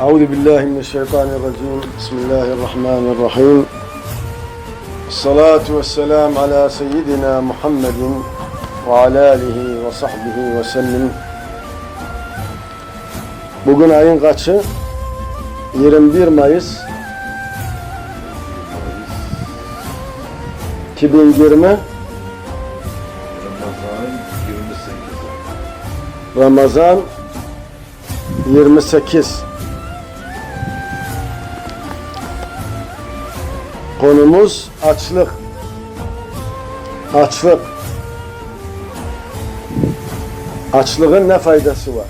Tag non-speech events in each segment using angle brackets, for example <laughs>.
أعوذ بالله من الشيطان الرجيم بسم الله الرحمن الرحيم الصلاة والسلام على سيدنا محمد وعلى آله وصحبه وسلم Bugün ayın kaçı? 21 Mayıs 2020 Ramazan 28. Konumuz açlık. Açlık. Açlığın ne faydası var?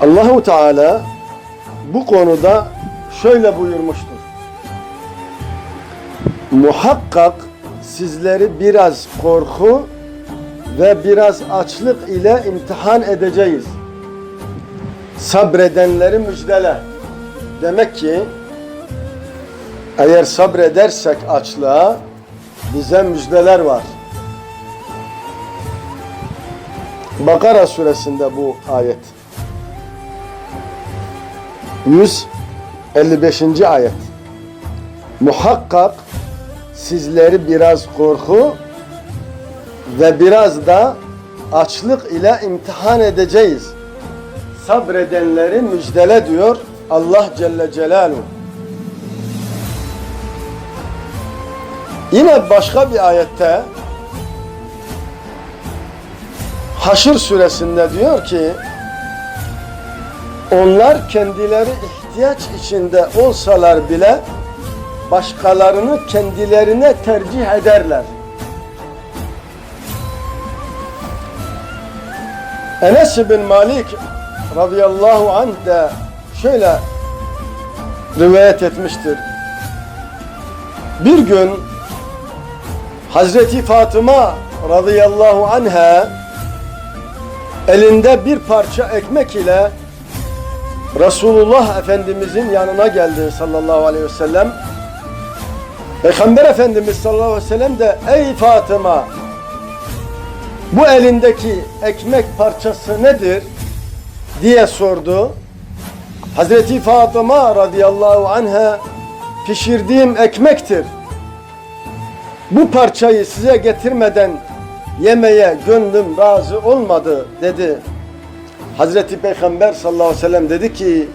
Allahu Teala bu konuda şöyle buyurmuştur. Muhakkak sizleri biraz korku ve biraz açlık ile imtihan edeceğiz. Sabredenleri müjdele. Demek ki eğer sabredersek açlığa bize müjdeler var. Bakara suresinde bu ayet. 155. ayet. Muhakkak sizleri biraz korku ve biraz da açlık ile imtihan edeceğiz. Sabredenleri müjdele diyor Allah Celle Celaluhu. Yine başka bir ayette Haşr suresinde diyor ki onlar kendileri ihtiyaç içinde olsalar bile başkalarını kendilerine tercih ederler. Enes bin Malik radıyallahu anh de şöyle rivayet etmiştir. Bir gün Hazreti Fatıma radıyallahu anha elinde bir parça ekmek ile Resulullah Efendimizin yanına geldi sallallahu aleyhi ve sellem. Peygamber Efendimiz sallallahu aleyhi ve sellem de ey Fatıma bu elindeki ekmek parçası nedir diye sordu. Hazreti Fatıma radıyallahu anha pişirdiğim ekmektir. Bu parçayı size getirmeden yemeye gönlüm razı olmadı dedi. Hazreti Peygamber sallallahu aleyhi ve sellem dedi ki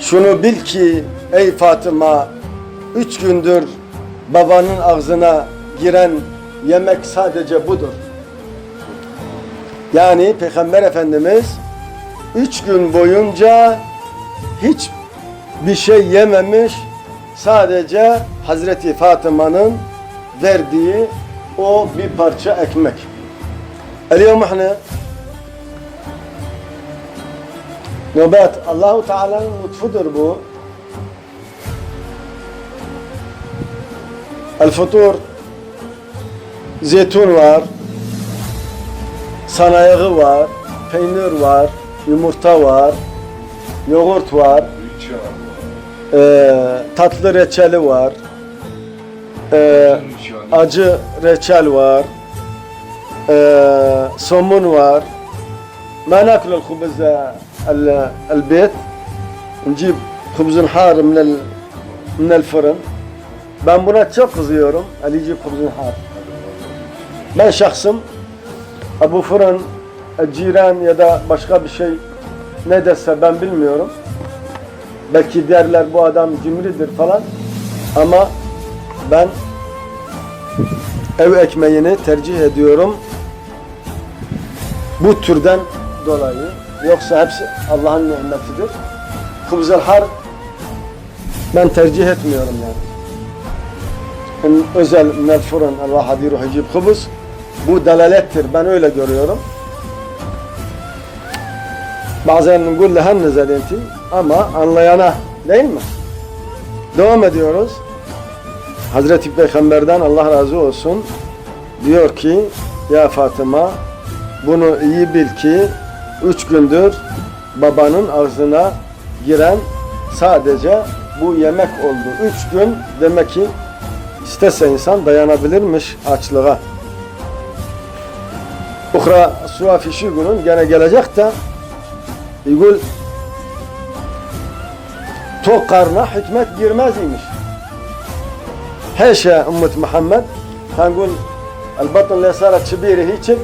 şunu bil ki ey Fatıma üç gündür babanın ağzına giren yemek sadece budur. Yani Peygamber Efendimiz üç gün boyunca hiç bir şey yememiş sadece Hazreti Fatıma'nın verdiği o bir parça ekmek. اليوم احنا Nöbet Allahu Teala'nın lütfudur bu. El futur zeytun var, sanayağı var, peynir var, yumurta var, yoğurt var, Üç var. eee, tatlı reçeli var, eee, Üç var. acı reçel var, eee, somun var. ما ناكل الخبز ال- البيت نجيب خبز حار من ال من الفرن ben buna çok kızıyorum. Alici خبز حار ben şahsım bu fırın e, ciran ya da başka bir şey ne dese ben bilmiyorum. Belki derler bu adam cimridir falan ama ben ev ekmeğini tercih ediyorum bu türden dolayı. Yoksa hepsi Allah'ın nimetidir. Hıbzel har ben tercih etmiyorum yani. Özel minel Allah hadiru hicib hıbız bu delalettir. Ben öyle görüyorum. Bazen gullehen nezelenti ama anlayana değil mi? Devam ediyoruz. Hazreti Peygamber'den Allah razı olsun diyor ki ya Fatıma bunu iyi bil ki üç gündür babanın ağzına giren sadece bu yemek oldu. Üç gün demek ki istese insan dayanabilirmiş açlığa. Ukra Suafişi günün gene gelecek de Yigul tok karna hikmet girmez imiş. Heşe ümmet Muhammed hangul el batın lesara çibiri için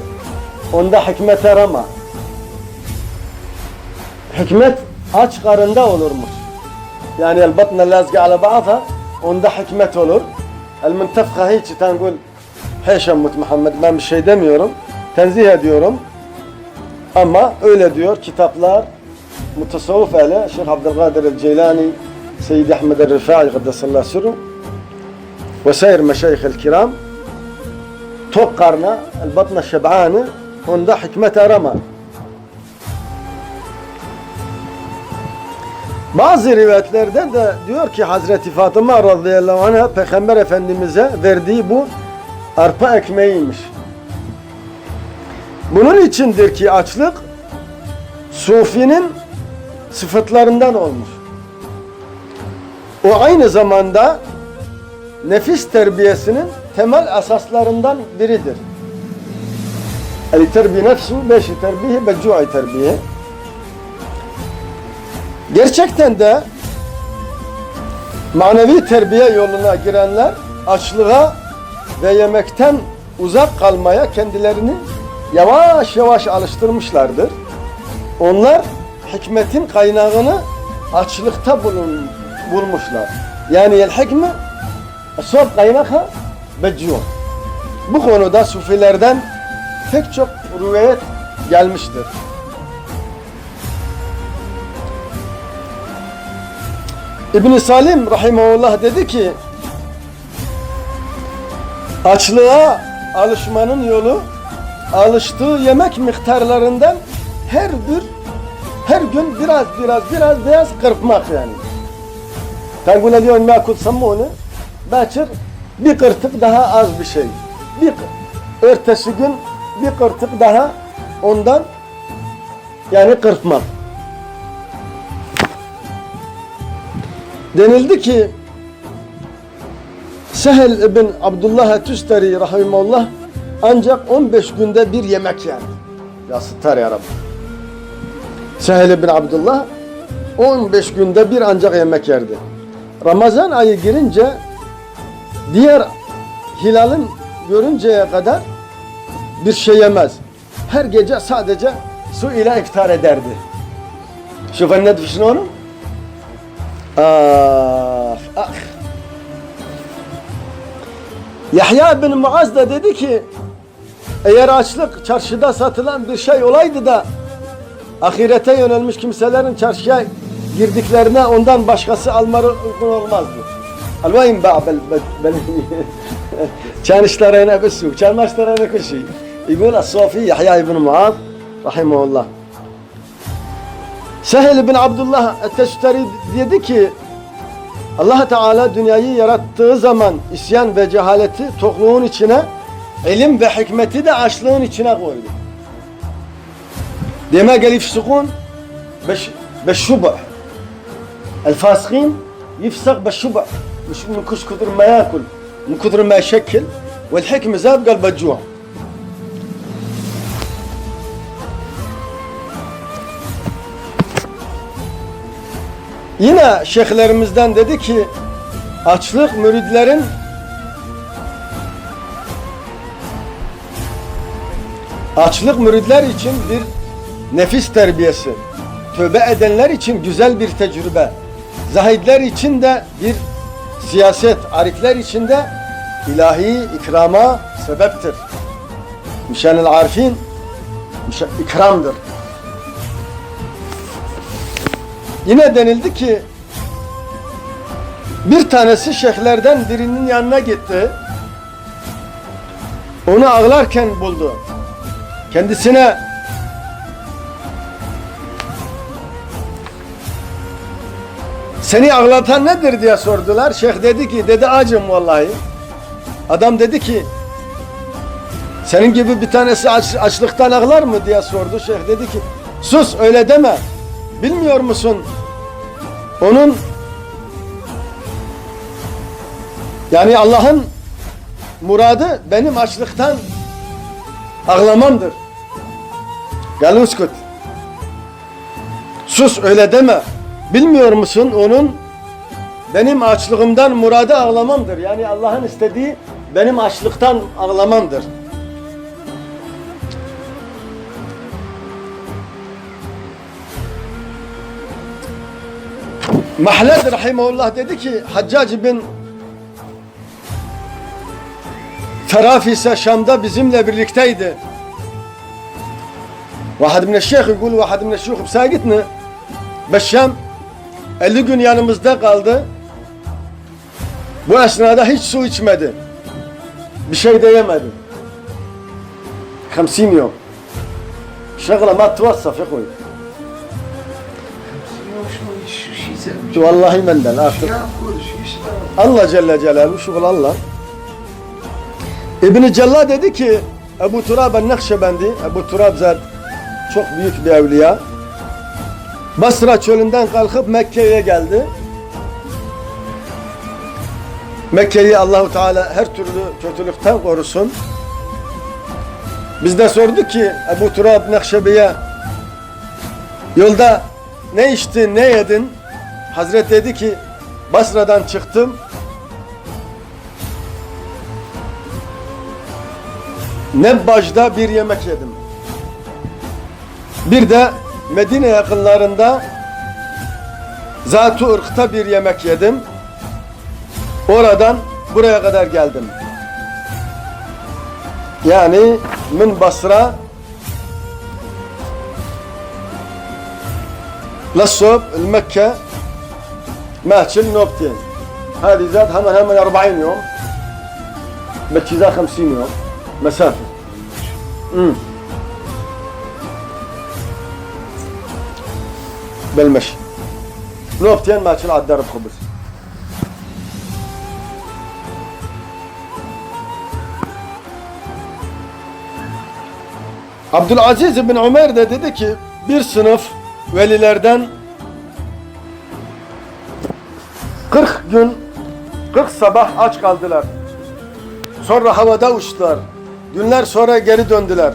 onda hikmet arama. Hikmet aç karında olurmuş. Yani el batın lazgı ala bağda onda hikmet olur. El müntefka hiç tangul heşe ümmet Muhammed ben bir şey demiyorum. Tenzih ediyorum. Ama öyle diyor kitaplar mutasavvuf ehli Şeyh Abdülkadir el-Ceylani Seyyid Ahmed el-Rifai Kaddesallahu sirru ve sayr meşayih el-kiram tok karna el-batna şeb'anı onda hikmet arama. Bazı rivayetlerden de diyor ki Hazreti Fatıma radıyallahu anh'a Peygamber Efendimiz'e verdiği bu arpa ekmeğiymiş. Bunun içindir ki açlık Sufi'nin sıfatlarından olmuş. O aynı zamanda nefis terbiyesinin temel asaslarından biridir. El terbiye nefsu beşi terbiye ve cu'i terbiye. Gerçekten de manevi terbiye yoluna girenler açlığa ve yemekten uzak kalmaya kendilerini yavaş yavaş alıştırmışlardır. Onlar hikmetin kaynağını açlıkta bulun, bulmuşlar. Yani el hikme esvab kaynaka beccu. Bu konuda sufilerden pek çok rivayet gelmiştir. İbn Salim rahimahullah dedi ki açlığa alışmanın yolu alıştığı yemek miktarlarından her bir her gün biraz biraz biraz biraz kırpmak yani. Ben buna diyorum ya kutsam onu? Beçir bir kırtık daha az bir şey. Bir ertesi gün bir kırtık daha ondan yani kırpmak. Denildi ki Sehel ibn Abdullah Tüsteri Rahimullah ancak 15 günde bir yemek yani. Ya sıtar ya Rabbi. Sehel ibn Abdullah 15 günde bir ancak yemek yerdi. Ramazan ayı girince diğer hilalin görünceye kadar bir şey yemez. Her gece sadece su ile iftar ederdi. Şu ne düşün onu? Ah, ah. Yahya bin Muaz da dedi ki eğer açlık çarşıda satılan bir şey olaydı da ahirete yönelmiş kimselerin çarşıya girdiklerine ondan başkası almaları uygun olmazdı. Almayın ba bel bel <laughs> Çanışlarına bir su, çanlaşlarına bir şey. İbn As-Safi Yahya İbn Muaz rahimehullah. Sehel bin Abdullah Teşteri dedi ki Allah Teala dünyayı yarattığı zaman isyan ve cehaleti tokluğun içine ilim ve hikmeti de açlığın içine koydu. Demek el ifsukun beşşubah الفاسقين يفسق بالشبع مش من كش كثر ما ياكل من كثر ما يشكل والحكمة زاد قلب الجوع Yine şeyhlerimizden dedi ki açlık müridlerin açlık müridler için bir nefis terbiyesi. Tövbe edenler için güzel bir tecrübe. Zahidler için de bir siyaset, arifler için de ilahi ikrama sebeptir. Müşenil arifin ikramdır. Yine denildi ki bir tanesi şeyhlerden birinin yanına gitti. Onu ağlarken buldu. Kendisine seni ağlatan nedir diye sordular. Şeyh dedi ki dedi acım vallahi. Adam dedi ki senin gibi bir tanesi aç, açlıktan ağlar mı diye sordu. Şeyh dedi ki sus öyle deme. Bilmiyor musun? Onun yani Allah'ın muradı benim açlıktan ağlamamdır. Gel uskut. Sus öyle deme. Bilmiyor musun onun benim açlığımdan muradı ağlamamdır. Yani Allah'ın istediği benim açlıktan ağlamamdır. Mahled rahimahullah dedi ki Haccac bin Terafise Şam'da bizimle birlikteydi. Vahed min şeyh يقول vahed min şeyh بساقتنا Beşşam 50 gün yanımızda kaldı. Bu esnada hiç su içmedi. Bir şey de yemedi. 50 يوم شغلة ما توصف يا اخوي والله من ده artık Allah Celle Celaluhu şuğul Allah. İbn-i Cella dedi ki Ebu Turab el-Nakşebendi Ebu Turab zat çok büyük bir evliya. Basra çölünden kalkıp Mekke'ye geldi. Mekke'yi Allahu Teala her türlü kötülükten korusun. Biz de sorduk ki Ebu Turab Nakşebi'ye yolda ne içtin, ne yedin? Hazret dedi ki Basra'dan çıktım. Nebbaj'da bir yemek yedim. Bir de Medine yakınlarında Zat-ı Irk'ta bir yemek yedim. Oradan buraya kadar geldim. Yani min Basra للصوب المكة ماتشل نوبتين هذه زاد هم هم 40 يوم بتشيزا 50 يوم مسافة امم بالمشي نوبتين ماتشل على الدرب خبز Abdülaziz bin Ömer de dedi ki bir sınıf velilerden 40 gün 40 sabah aç kaldılar. Sonra havada uçtular. Günler sonra geri döndüler.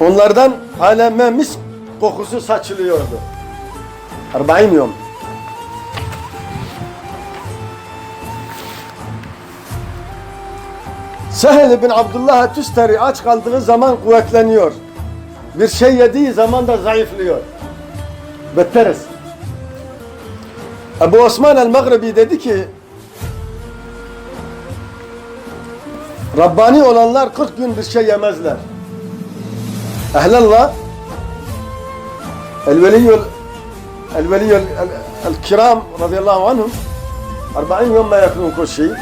Onlardan aleme mis kokusu saçılıyordu. 40 yom. Sehel bin Abdullah Tüsteri aç kaldığı zaman kuvvetleniyor. Bir şey yediği zaman da zayıflıyor. Betteriz. Ebu Osman el-Maghribi dedi ki Rabbani olanlar 40 gün bir şey yemezler. Ehlallah el-veliyyul el-veliyyul el-kiram radıyallahu anhum 40 يوم ما ياكلون كل شيء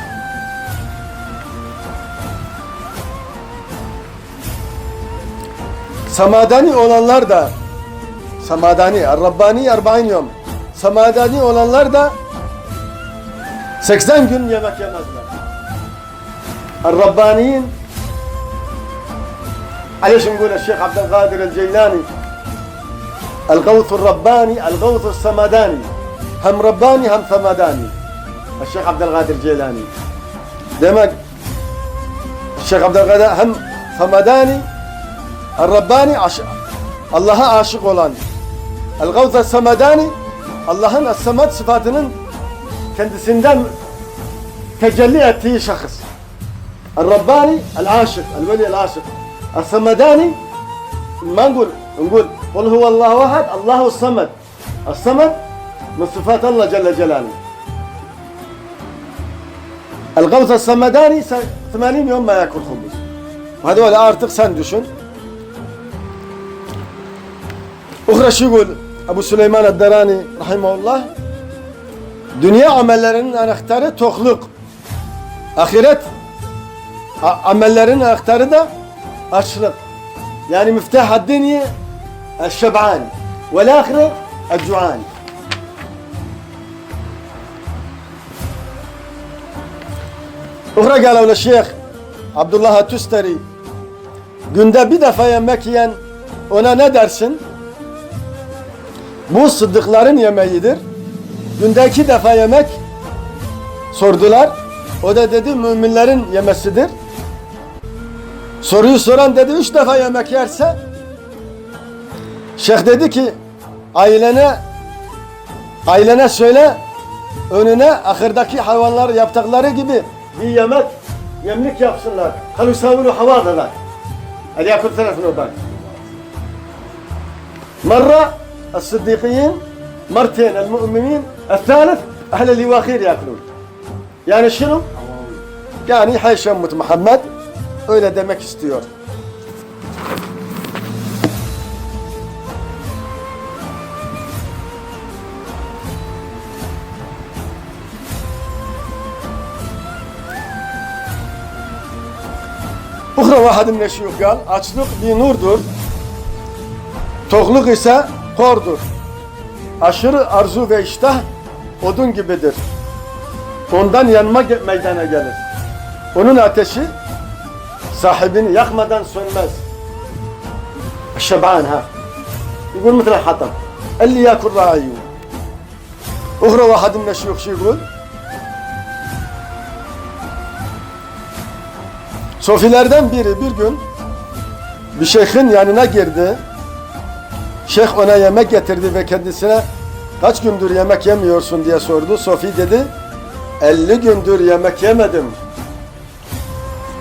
Samadani olanlar da Samadani, Rabbani 40 yom. Samadani olanlar da 80 gün yemek yemezler. الربانيين ليش نقول الشيخ عبد القادر الجيلاني؟ الغوث الرباني الغوث السمداني هم رباني هم سمداني الشيخ عبد القادر الجيلاني. دائما الشيخ عبد القادر هم سمداني الرباني عاشق الله عاشق ولان. الغوث السمداني الله السمد صفاتنا. كانت سندان. تجلي شخص. الرباني العاشق الولي العاشق. El-Samadani ما نقول نقول قل هو الله واحد الله الصمد الصمد من صفات الله جل جلاله الغوث الصمداني 80 يوم ما ياكل خبز وهذول artık sen düşün Uhra şu يقول Ebu Süleyman Edderani rahimahullah dünya amellerinin anahtarı tokluk. Ahiret a- amellerin anahtarı da açlık. Yani miftah dünya الشبعان والآخرة الجوعان Uhra قالوا للشيخ Abdullah Tüsteri günde bir defa yemek yiyen ona ne dersin? Bu sıddıkların yemeğidir. Günde iki defa yemek sordular. O da dedi müminlerin yemesidir. Soruyu soran dedi üç defa yemek yerse Şeyh dedi ki ailene ailene söyle önüne ahırdaki hayvanlar yaptıkları gibi bir yemek yemlik yapsınlar. Halusavunu hava adalar. El yakul tarafını oradan. مرة الصديقيين مرتين المؤمنين الثالث أهل اليواخير يأكلون yani şunu yani Hayşemut Muhammed öyle demek istiyor. Uhra vahadim neşiyuk gal. Açlık bir nurdur. Tokluk ise kordur. Aşırı arzu ve iştah odun gibidir. Ondan yanma meydana gelir. Onun ateşi sahibini yakmadan sönmez. الشبعان ها يقول مثل الحطب اللي ياكل راعيه اخرى واحد من الشيوخ شو يقول Sofilerden biri bir gün bir şeyhin yanına girdi. Şeyh ona yemek getirdi ve kendisine kaç gündür yemek yemiyorsun diye sordu. Sofi dedi 50 gündür yemek yemedim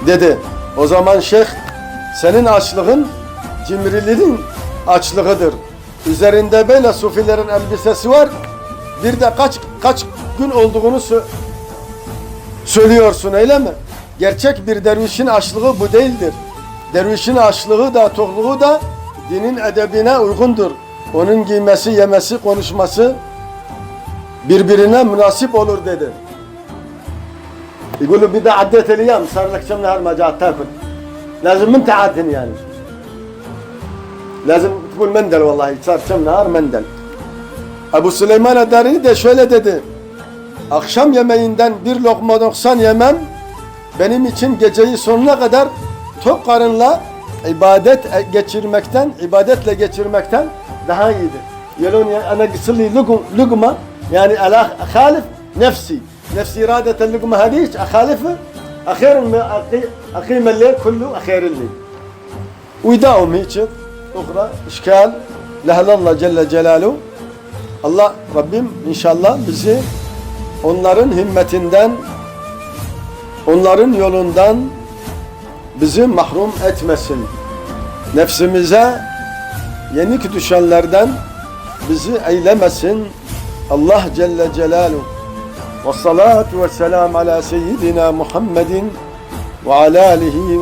dedi. O zaman şeyh senin açlığın cimriliğin açlığıdır. Üzerinde böyle sufilerin elbisesi var. Bir de kaç kaç gün olduğunu sö- söylüyorsun öyle mi? Gerçek bir dervişin açlığı bu değildir. Dervişin açlığı da tokluğu da dinin edebine uygundur. Onun giymesi, yemesi, konuşması birbirine münasip olur dedi. يقول له بدي عديت الايام صار لك كم نهار ما جات تاكل لازم انت عادن يعني لازم تقول مندل والله صار كم نهار مندل Ebu Süleyman Edari de şöyle dedi. Akşam yemeğinden bir lokma noksan yemem benim için geceyi sonuna kadar tok karınla ibadet geçirmekten, ibadetle geçirmekten daha iyidir. Yelon ya ana gısılli lugma yani ala halif nefsi. Nefsi iradeten lugma hadiç ahalifi أخيرا ما أقي- أقيم الليل كله أخير الليل ويداوم هيك أخرى إشكال لهل الله Celle Celaluhu Allah Rabbim inşallah bizi onların himmetinden onların yolundan bizi mahrum etmesin. Nefsimize yenik düşenlerden bizi eylemesin. Allah Celle Celaluhu ve salatu ve selam ala seyyidina Muhammedin ve ala alihi